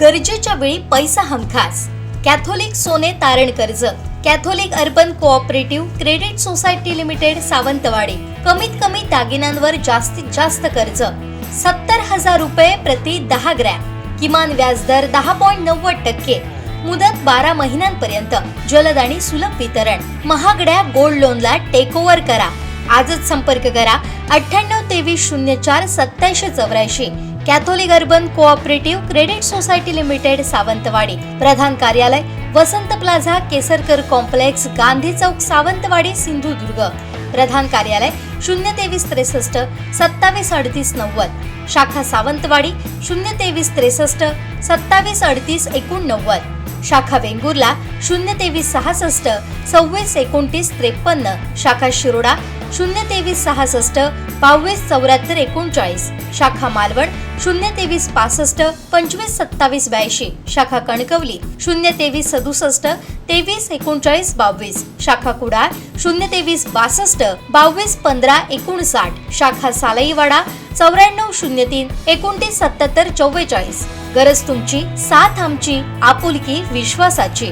गरजेच्या वेळी पैसा हमखास. कॅथोलिक सोने तारण कर्ज. Catholic urban cooperative credit society limited Sawantwadi. कमीत कमी दागिन्यांवर जास्तीत जास्त कर्ज. सत्तर हजार रुपये प्रति दहा ग्रॅम. किमान व्याजदर दहा पॉईंट नव्वद टक्के. मुदत बारा महिन्यांपर्यंत. जलद आणि सुलभ वितरण. महागड्या गोल्ड लोनला टेक ओव्हर करा. आजच संपर्क करा. अठ्ठ्याण्णव तेवीस शून्य चार सत्याऐंशी चौऱ्याऐंशी. Catholic urban cooperative credit society limited Sawantwadi. प्रधान कार्यालय वसंत प्लाझा केसरकर कॉम्प्लेक्स गांधी चौक सावंतवाडी सिंधुदुर्ग. प्रधान कार्यालय शून्य तेवीस त्रेसष्ट सत्तावीस अडतीस नव्वद. शाखा सावंतवाडी शून्य तेवीस त्रेसष्ट सत्तावीस अडतीस एकोणनव्वद. शाखा वेंगुर्ला शून्य तेवीस सहासष्ट सव्वीस एकोणतीस त्रेपन्न. शाखा शिरोडा शून्य तेवीस सहासष्ट बावीस चौऱ्याहत्तर एकोणचाळीस. शाखा मालवण शून्य तेवीस पासष्ट पंचवीस सत्तावीस ब्याऐंशी. शाखा कणकवली शून्य तेवीस सदुसष्ट तेवीस एकोणचाळीस बावीस. शाखा कुडाळ शून्य तेवीस बासष्ट बावीस पंधरा एकोणसाठ. शाखा सालईवाडा चौऱ्याण्णव शून्य तीन एकोणतीस सत्याहत्तर चव्वेचाळीस. गरज तुमची साथ आमची आपुलकी विश्वासाची.